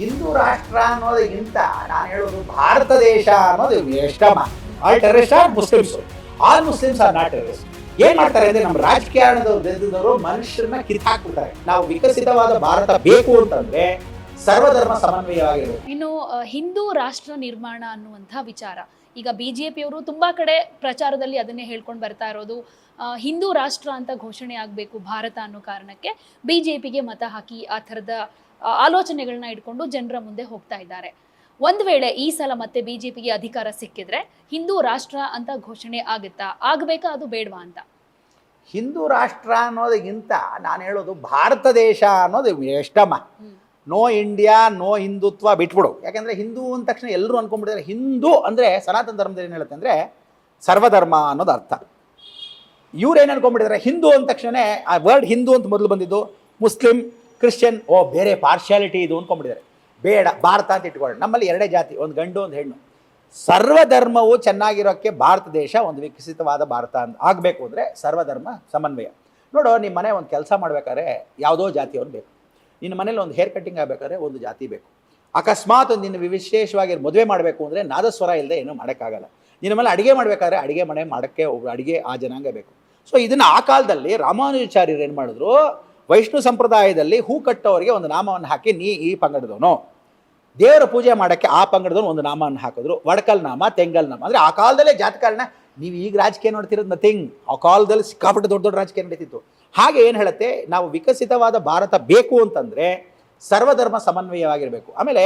ಹಿಂದೂ ರಾಷ್ಟ್ರ ಅನ್ನೋದಕ್ಕಿಂತ ನಾನು ಹೇಳೋದು ಭಾರತ ದೇಶ ಅನ್ನೋದು ಎಷ್ಟಮ all terrorist are Muslims. All Muslims are not terrorist ಏನ್ ಮಾಡ್ತಾರೆ ಅಂದ್ರೆ ನಮ್ಮ ರಾಜಕಾರಣದವ್ರು ಮನುಷ್ಯರನ್ನ ಕಿತ್ತಾಕ್ಬಿಡ್ತಾರೆ ನಾವು ವಿಕಸಿತವಾದ ಭಾರತ ಬೇಕು ಅಂತಂದ್ರೆ ಸರ್ವಧರ್ಮ ಸಮನ್ವಯವಾಗಿರಬೇಕು. ಇನ್ನು ಹಿಂದೂ ರಾಷ್ಟ್ರ ನಿರ್ಮಾಣ ಅನ್ನುವಂಥ ವಿಚಾರ. ಈಗ ಬಿ ಜೆ ಪಿಯವರು ತುಂಬ ಕಡೆ ಪ್ರಚಾರದಲ್ಲಿ ಅದನ್ನೇ ಹೇಳ್ಕೊಂಡು ಬರ್ತಾ ಇರೋದು. ಹಿಂದೂ ರಾಷ್ಟ್ರ ಅಂತ ಘೋಷಣೆ ಆಗಬೇಕು ಭಾರತ ಅನ್ನೋ ಕಾರಣಕ್ಕೆ ಬಿ ಜೆ ಪಿಗೆ ಮತ ಹಾಕಿ ಆ ಥರದ ಆಲೋಚನೆಗಳನ್ನ ಇಟ್ಕೊಂಡು ಜನರ ಮುಂದೆ ಹೋಗ್ತಾ ಇದ್ದಾರೆ. ಒಂದು ವೇಳೆ ಈ ಸಲ ಮತ್ತೆ ಬಿ ಜೆ ಪಿಗೆ ಅಧಿಕಾರ ಸಿಕ್ಕಿದ್ರೆ ಹಿಂದೂ ರಾಷ್ಟ್ರ ಅಂತ ಘೋಷಣೆ ಆಗುತ್ತಾ? ಆಗಬೇಕಾ ಅದು ಬೇಡವಾ ಅಂತ? ಹಿಂದೂ ರಾಷ್ಟ್ರ ಅನ್ನೋದಕ್ಕಿಂತ ನಾನು ಹೇಳೋದು ಭಾರತ ದೇಶ ಅನ್ನೋದು ಎಷ್ಟಮ್ಮ ನೋ ಇಂಡಿಯಾ, ನೋ ಹಿಂದುತ್ವ ಬಿಟ್ಬಿಡು. ಯಾಕಂದ್ರೆ ಹಿಂದೂ ಅಂದ ತಕ್ಷಣ ಎಲ್ಲರೂ ಅನ್ಕೊಂಡ್ಬಿಟ್ಟಿದ್ರೆ ಹಿಂದೂ ಅಂದ್ರೆ ಸನಾತನ ಧರ್ಮದಲ್ಲಿ ಏನು ಹೇಳುತ್ತೆ ಅಂದ್ರೆ ಸರ್ವಧರ್ಮ ಅನ್ನೋದು ಅರ್ಥ. ಇವ್ರು ಏನು ಅನ್ಕೊಂಡ್ಬಿಟ್ಟಿದ್ದಾರೆ? ಹಿಂದೂ ಅಂದ ತಕ್ಷಣ ಆ ವರ್ಡ್ ಹಿಂದೂ ಅಂತ ಮೊದಲು ಬಂದಿದ್ದು ಮುಸ್ಲಿಂ, ಕ್ರಿಶ್ಚಿಯನ್, ಓ, ಬೇರೆ ಪಾರ್ಶಿಯಾಲಿಟಿ ಇದು ಅಂದ್ಕೊಂಡ್ಬಿಟ್ಟಿದ್ದಾರೆ ಬೇಡ, ಭಾರತ ಅಂತ ಇಟ್ಕೊಳ್ಳಿ. ನಮ್ಮಲ್ಲಿ ಎರಡೇ ಜಾತಿ, ಒಂದು ಗಂಡು, ಒಂದು ಹೆಣ್ಣು. ಸರ್ವಧರ್ಮವು ಚೆನ್ನಾಗಿರೋಕ್ಕೆ ಭಾರತ ದೇಶ ಒಂದು ವಿಕಸಿತವಾದ ಭಾರತ ಅಂತ ಆಗಬೇಕು ಅಂದರೆ ಸರ್ವಧರ್ಮ ಸಮನ್ವಯ. ನೋಡು ನಿಮ್ಮ ಮನೆ ಒಂದು ಕೆಲಸ ಮಾಡಬೇಕಾದ್ರೆ ಯಾವುದೋ ಜಾತಿಯವ್ರು ಬೇಕು. ನಿನ್ನ ಮನೇಲಿ ಒಂದು ಹೇರ್ ಕಟ್ಟಿಂಗ್ ಆಗಬೇಕಾದ್ರೆ ಒಂದು ಜಾತಿ ಬೇಕು. ಅಕಸ್ಮಾತ್ ಒಂದು ನಿನ್ನ ವಿಶೇಷವಾಗಿ ಮದುವೆ ಮಾಡಬೇಕು ಅಂದರೆ ನಾದಸ್ವರ ಇಲ್ಲದೆ ಏನೂ ಮಾಡೋಕ್ಕಾಗಲ್ಲ. ನಿನ್ನ ಮೇಲೆ ಅಡುಗೆ ಮಾಡಬೇಕಾದ್ರೆ ಅಡುಗೆ ಮನೆ ಮಾಡೋಕ್ಕೆ ಅಡುಗೆ ಆ ಜನಾಂಗ ಬೇಕು. ಸೊ ಇದನ್ನು ಆ ಕಾಲದಲ್ಲಿ ರಾಮಾನುಜಾಚಾರ್ಯರು ಏನು ಮಾಡಿದ್ರು? ವೈಷ್ಣು ಸಂಪ್ರದಾಯದಲ್ಲಿ ಹೂ ಕಟ್ಟೋರಿಗೆ ಒಂದು ನಾಮವನ್ನು ಹಾಕಿ, ನೀ ಈ ಪಂಗಡದವನು. ದೇವರ ಪೂಜೆ ಮಾಡೋಕ್ಕೆ ಆ ಪಂಗಡದವನು ಒಂದು ನಾಮವನ್ನು ಹಾಕಿದ್ರು. ವಡಕಲ್ ನಾಮ ತೆಂಗಲ್ ನಾಮ ಅಂದರೆ ಆ ಕಾಲದಲ್ಲೇ ಜಾತಕಾರಣ ನೀವು ಈಗ ರಾಜಕೀಯ ನೋಡ್ತಿರೋದು ನಥಿಂಗ್ ಆ ಕಾಲದಲ್ಲಿ ಸಿಕ್ಕಾಪಟ್ಟೆ ದೊಡ್ಡ ದೊಡ್ಡ ರಾಜಕೀಯ ನಡೀತಿತ್ತು. ಹಾಗೆ ಏನು ಹೇಳುತ್ತೆ? ನಾವು ವಿಕಸಿತವಾದ ಭಾರತ ಬೇಕು ಅಂತಂದರೆ ಸರ್ವಧರ್ಮ ಸಮನ್ವಯವಾಗಿರಬೇಕು. ಆಮೇಲೆ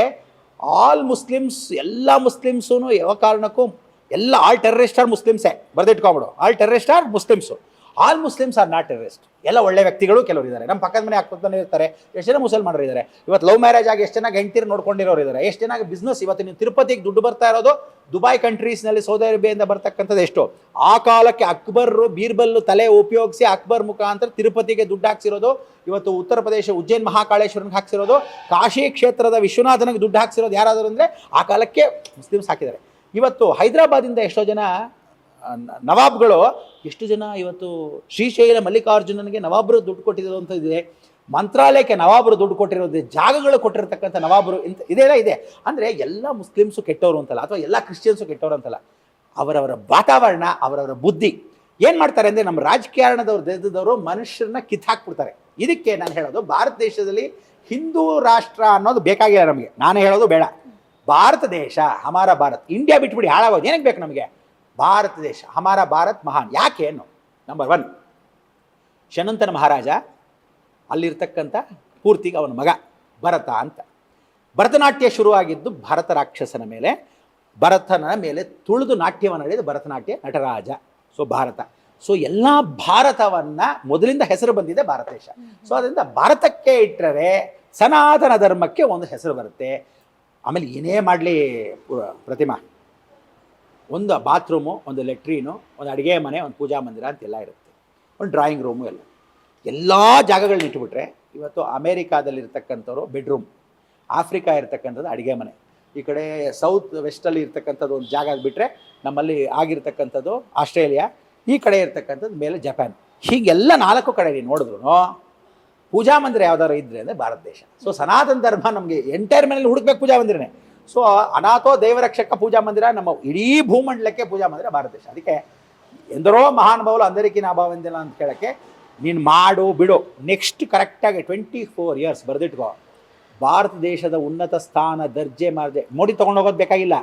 ಆಲ್ ಮುಸ್ಲಿಮ್ಸ್ ಎಲ್ಲ ಮುಸ್ಲಿಮ್ಸೂ ಯಾವ ಕಾರಣಕ್ಕೂ, ಎಲ್ಲ ಆಲ್ ಟೆರರಿಸ್ಟ್ ಆರ್ ಮುಸ್ಲಿಮ್ಸೇ ಬರೆದಿಟ್ಕೊಂಬಿಡು all terrorist are Muslims all Muslims are not terrorist ಎಲ್ಲ ಒಳ್ಳೆ ವ್ಯಕ್ತಿಗಳು ಕೆಲವರು ಇದ್ದಾರೆ. ನಮ್ಮ ಪಕ್ಕದ ಮನೆ ಹಾಕ್ತಾನೆ ಇರ್ತಾರೆ. ಎಷ್ಟು ಜನ ಮುಸಲ್ಮಾನರು ಇದ್ದಾರೆ. ಇವತ್ತು ಲವ್ ಮ್ಯಾರೇಜ್ ಆಗಿ ಎಷ್ಟು ಚೆನ್ನಾಗಿ ಹೆಂಡ್ತಿರು ನೋಡ್ಕೊಂಡಿರೋರು ಇದ್ದಾರೆ. ಎಷ್ಟು ಚೆನ್ನಾಗಿ ಬಿಸ್ನೆಸ್ ಇವತ್ತು ನೀವು ತಿರುಪತಿಗೆ ದುಡ್ಡು ಬರ್ತಾ ಇರೋದು ದುಬೈ ಕಂಟ್ರೀಸ್ನಲ್ಲಿ ಸೌದಿ ಅರೇಬಿಯಿಂದ ಬರ್ತಕ್ಕಂಥದ್ದು ಎಷ್ಟು. ಆ ಕಾಲಕ್ಕೆ ಅಕ್ಬರ್ರು ಬೀರ್ಬಲ್ಲು ತಲೆ ಉಪಯೋಗಿಸಿ ಅಕ್ಬರ್ ಮುಖಾಂತರ ತಿರುಪತಿಗೆ ದುಡ್ಡು ಹಾಕ್ಸಿರೋದು, ಇವತ್ತು ಉತ್ತರ ಪ್ರದೇಶ ಉಜ್ಜೈನ್ ಮಹಾಕಾಳೇಶ್ವರನಿಗೆ ಹಾಕ್ಸಿರೋದು, ಕಾಶಿ ಕ್ಷೇತ್ರದ ವಿಶ್ವನಾಥನಿಗೆ ದುಡ್ಡು ಹಾಕ್ಸಿರೋದು ಯಾರಾದರೂ ಅಂದರೆ ಆ ಕಾಲಕ್ಕೆ ಮುಸ್ಲಿಮ್ಸ್ ಹಾಕಿದ್ದಾರೆ. ಇವತ್ತು ಹೈದರಾಬಾದಿಂದ ಎಷ್ಟೋ ಜನ ನವಾಬ್ಗಳು ಎಷ್ಟು ಜನ ಇವತ್ತು ಶ್ರೀಶೈಲ ಮಲ್ಲಿಕಾರ್ಜುನನಿಗೆ ನವಾಬರು ದುಡ್ಡು ಕೊಟ್ಟಿರೋ ಅಂತ ಇದೆ, ಮಂತ್ರಾಲಯಕ್ಕೆ ನವಾಬರು ದುಡ್ಡು ಕೊಟ್ಟಿರೋದು ಜಾಗಗಳು ಕೊಟ್ಟಿರತಕ್ಕಂಥ ನವಾಬರು ಇಂಥ ಇದೆಲ್ಲ ಇದೆ. ಅಂದರೆ ಎಲ್ಲ ಮುಸ್ಲಿಮ್ಸು ಕೆಟ್ಟವರು ಅಂತಲ್ಲ, ಅಥವಾ ಎಲ್ಲ ಕ್ರಿಶ್ಚಿಯನ್ಸು ಕೆಟ್ಟವರು ಅಂತಲ್ಲ, ಅವರವರ ವಾತಾವರಣ, ಅವರವರ ಬುದ್ಧಿ ಏನು ಮಾಡ್ತಾರೆ ಅಂದರೆ ನಮ್ಮ ರಾಜಕಾರಣದವ್ರು ದೇಶದವರು ಮನುಷ್ಯರನ್ನ ಕಿತ್ತಾಕ್ಬಿಡ್ತಾರೆ. ಇದಕ್ಕೆ ನಾನು ಹೇಳೋದು ಭಾರತ ದೇಶದಲ್ಲಿ ಹಿಂದೂ ರಾಷ್ಟ್ರ ಅನ್ನೋದು ಬೇಕಾಗಿಲ್ಲ ನಮಗೆ. ನಾನು ಹೇಳೋದು ಬೇಡ. ಭಾರತ ದೇಶ, ಹಮಾರ ಭಾರತ್, ಇಂಡಿಯಾ ಬಿಟ್ಬಿಡಿ, ಹಾಳಾಗೋದು. ಏನಕ್ಕೆ ಬೇಕು ನಮಗೆ? ಭಾರತ ದೇಶ, ಹಮಾರ ಭಾರತ್ ಮಹಾನ್. ಯಾಕೆ ಏನು ನಂಬರ್ ಒನ್ ಶನಂತನ ಮಹಾರಾಜ, ಅಲ್ಲಿರ್ತಕ್ಕಂಥ ಪೂರ್ತಿಗೆ ಅವನ ಮಗ, ಭರತ ಅಂತ. ಭರತನಾಟ್ಯ ಶುರುವಾಗಿದ್ದು ಭರತ ರಾಕ್ಷಸನ ಮೇಲೆ, ಭರತನ ಮೇಲೆ ತುಳಿದು ನಾಟ್ಯವನ್ನು ನಡೆದು ಭರತನಾಟ್ಯ ನಟರಾಜ. ಸೊ ಭಾರತ. ಸೊ ಎಲ್ಲ ಭಾರತವನ್ನು ಮೊದಲಿಂದ ಹೆಸರು ಬಂದಿದೆ ಭಾರತ ದೇಶ. ಸೊ ಅದರಿಂದ ಭಾರತಕ್ಕೆ ಇಟ್ಟರೆ ಸನಾತನ ಧರ್ಮಕ್ಕೆ ಒಂದು ಹೆಸರು ಬರುತ್ತೆ. ಆಮೇಲೆ ಏನೇ ಮಾಡಲಿ ಪ್ರತಿಮಾ. ಒಂದು ಬಾತ್ರೂಮು ಒಂದು ಲೆಟ್ರೀನು ಒಂದು ಅಡುಗೆ ಮನೆ, ಒಂದು ಪೂಜಾ ಮಂದಿರ ಅಂತೆಲ್ಲ ಇರುತ್ತೆ. ಒಂದು ಡ್ರಾಯಿಂಗ್ ರೂಮು ಎಲ್ಲ. ಎಲ್ಲ ಜಾಗಗಳನ್ನ ಇಟ್ಬಿಟ್ರೆ ಇವತ್ತು ಅಮೇರಿಕಾದಲ್ಲಿರ್ತಕ್ಕಂಥವ್ರು ಬೆಡ್ರೂಮ್ ಆಫ್ರಿಕಾ ಇರ್ತಕ್ಕಂಥದ್ದು ಅಡುಗೆ ಮನೆ. ಈ ಕಡೆ ಸೌತ್ ವೆಸ್ಟಲ್ಲಿ ಇರ್ತಕ್ಕಂಥದ್ದು ಒಂದು ಜಾಗ ಬಿಟ್ಟರೆ ನಮ್ಮಲ್ಲಿ ಆಗಿರ್ತಕ್ಕಂಥದ್ದು ಆಸ್ಟ್ರೇಲಿಯಾ, ಈ ಕಡೆ ಇರ್ತಕ್ಕಂಥದ್ದು ಮೇಲೆ ಜಪಾನ್. ಹೀಗೆಲ್ಲ ನಾಲ್ಕು ಕಡೆ ನೀವು ನೋಡಿದ್ರು ಪೂಜಾ ಮಂದಿರ ಯಾವ್ದಾದ್ರು ಇದ್ರೆ ಅಂದರೆ ಭಾರತ ದೇಶ. ಸೊ ಸನಾತನ ಧರ್ಮ ನಮಗೆ ಎಂಟೈರ್ ಮನೇಲಿ ಹುಡುಕ್ಬೇಕು ಪೂಜಾ ಮಂದಿರನೇ. ಸೊ ಅನಾಥೋ ದೇವರಕ್ಷಕ ಪೂಜಾ ಮಂದಿರ, ನಮ್ಮ ಇಡೀ ಭೂಮಂಡಲಕ್ಕೆ ಪೂಜಾ ಮಂದಿರ ಭಾರತ ದೇಶ. ಅದಕ್ಕೆ ಎಂದರೋ ಮಹಾನುಭಾవులు ಅಂದರಿಕಿನ ನಾಭಾವಂದಿಲ್ಲ ಅಂತ ಕೇಳೋಕ್ಕೆ ನೀನು ಮಾಡು, ಬಿಡು. ನೆಕ್ಸ್ಟ್ ಕರೆಕ್ಟಾಗಿ ಟ್ವೆಂಟಿ ಫೋರ್ ಇಯರ್ಸ್ ಬರೆದಿಟ್ಕೋ. ಭಾರತ ದೇಶದ ಉನ್ನತ ಸ್ಥಾನ ದರ್ಜೆ ಮಾರ್ಜೆ. ಮೋಡಿ ತೊಗೊಂಡೋಗೋದು ಬೇಕಾಗಿಲ್ಲ.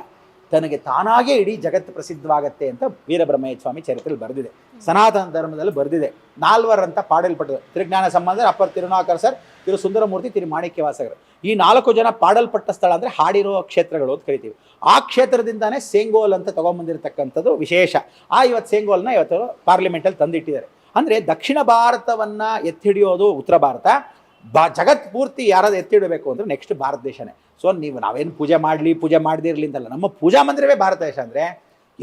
ತನಗೆ ತಾನಾಗೇ ಇಡೀ ಜಗತ್ತು ಪ್ರಸಿದ್ಧವಾಗತ್ತೆ ಅಂತ ವೀರಬ್ರಹ್ಮಯ್ಯ ಸ್ವಾಮಿ ಚರಿತ್ರೆಯಲ್ಲಿ ಬರೆದಿದೆ. ಸನಾತನ ಧರ್ಮದಲ್ಲಿ ಬರೆದಿದೆ. ನಾಲ್ವರಂತ ಪಾಡಲ್ಪಟ್ಟರು ತಿರುಜ್ಞಾನ ಸಂಬಂಧ, ಅಪ್ಪರ್ ತಿರುನಾಕರ್ ಸರ್, ತಿರು ಸುಂದರಮೂರ್ತಿ, ತಿರು ಮಾಣಿಕ್ಯವಾಸಗರು. ಈ ನಾಲ್ಕು ಜನ ಪಾಡಲ್ಪಟ್ಟ ಸ್ಥಳ ಅಂದರೆ ಹಾಡಿರೋ ಕ್ಷೇತ್ರಗಳು ಅಂತ ಕರಿತೀವಿ. ಆ ಕ್ಷೇತ್ರದಿಂದಾನೇ ಸೇಂಗೋಲ್ ಅಂತ ತೊಗೊಂಬಂದಿರತಕ್ಕಂಥದ್ದು ವಿಶೇಷ. ಆ ಇವತ್ತು ಸೇಂಗೋಲ್ನ ಇವತ್ತು ಪಾರ್ಲಿಮೆಂಟಲ್ಲಿ ತಂದಿಟ್ಟಿದ್ದಾರೆ. ಅಂದರೆ ದಕ್ಷಿಣ ಭಾರತವನ್ನು ಎತ್ತಿಡಿಯೋದು ಉತ್ತರ ಭಾರತ. ಬ, ಜಗತ್ ಪೂರ್ತಿ ಯಾರಾದ್ರು ಎತ್ತಿಡಬೇಕು ಅಂದರೆ ನೆಕ್ಸ್ಟ್ ಭಾರತ ದೇಶನೇ. ಸೊ ನೀವು ನಾವೇನು ಪೂಜೆ ಮಾಡಲಿ, ಪೂಜೆ ಮಾಡದಿರಲಿ ಅಂತಲ್ಲ ನಮ್ಮ ಪೂಜಾ ಮಂದಿರವೇ ಭಾರತ ದೇಶ ಅಂದರೆ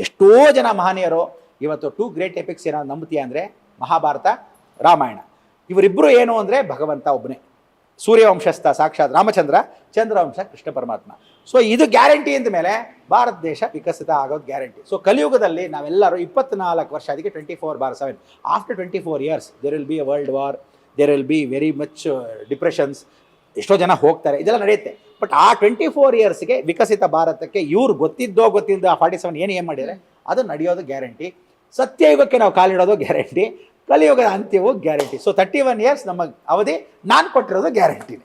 ಎಷ್ಟೋ ಜನ ಮಹನೀಯರು ಇವತ್ತು ಟೂ ಗ್ರೇಟ್ ಎಪಿಕ್ಸ್ ಏನೋ ನಂಬುತ್ತೀಯ ಅಂದರೆ ಮಹಾಭಾರತ, ರಾಮಾಯಣ. ಇವರಿಬ್ಬರು ಏನು ಅಂದರೆ ಭಗವಂತ ಒಬ್ಬನೇ ಸೂರ್ಯವಂಶಸ್ಥ ಸಾಕ್ಷಾತ್ ರಾಮಚಂದ್ರ, ಚಂದ್ರವಂಶ ಕೃಷ್ಣ ಪರಮಾತ್ಮ. ಸೊ ಇದು ಗ್ಯಾರಂಟಿ ಅಂದ ಮೇಲೆ ಭಾರತ ದೇಶ ವಿಕಸಿತ ಆಗೋದು ಗ್ಯಾರಂಟಿ ಸೊ ಕಲಿಯುಗದಲ್ಲಿ ನಾವೆಲ್ಲರೂ ಇಪ್ಪತ್ನಾಲ್ಕು ವರ್ಷ, ಅದಕ್ಕೆ twenty four bar seven after twenty four years there will be a world war there will be very much depressions ಎಷ್ಟೋ ಜನ ಹೋಗ್ತಾರೆ, ಇದೆಲ್ಲ ನಡೆಯುತ್ತೆ. ಬಟ್ ಆ ಟ್ವೆಂಟಿ ಫೋರ್ ಇಯರ್ಸ್ಗೆ ವಿಕಸಿತ ಭಾರತಕ್ಕೆ ಇವ್ರು ಗೊತ್ತಿದ್ದೋ ಗೊತ್ತಿದ್ದ ಫಾರ್ಟಿ ಸೆವೆನ್ ಏನು ಏನು ಮಾಡಿದರೆ ಅದು ನಡೆಯೋದು ಗ್ಯಾರಂಟಿ ಸತ್ಯಯುಗಕ್ಕೆ ನಾವು ಕಾಲಿಡೋದು ಗ್ಯಾರಂಟಿ ಕಲಿಯುಗದ ಅಂತ್ಯವು guarantee so thirty one years ನಮ್ಮ ಅವಧಿ, ನಾನು ಕೊಟ್ಟಿರೋದು ಗ್ಯಾರಂಟಿ